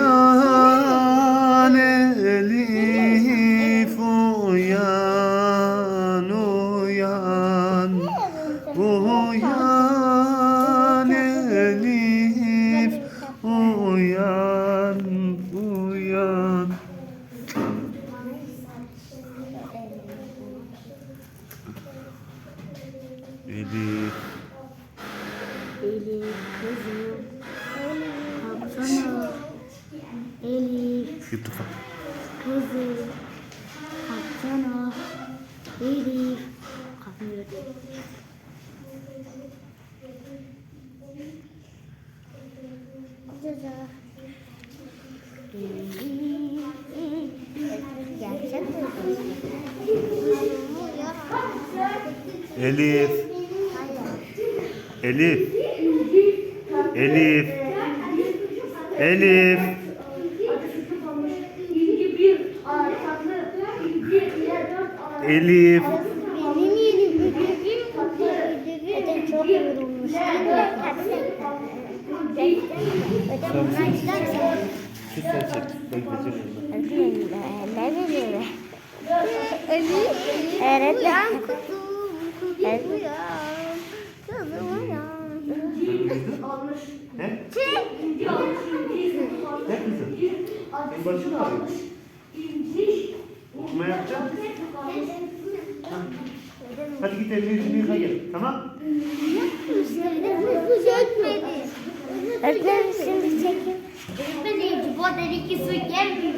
Uyan Elif uyan uyan. Uyan Elif uyan uyan. Elif. Elif kızım. Elif YouTube'a kızım. Kalksana. Elif. Kalkmıyor. Elif Elif Elif Elif Elif Benim yerim ödevim Ödev çok yorulmuş değil mi? Ödev olmak istersen Sen çek. Öğretmen kuzum, kuzum uyan, kuzum uyan. He? Ne kızım? Senin başın ağrıyor. Okuma yapacak mısın? Hadi git yüzünü yıka gel. Tamam? Öğretmenim şimdi çekin. Öğretmenim bu dedi ki su gelmiyor.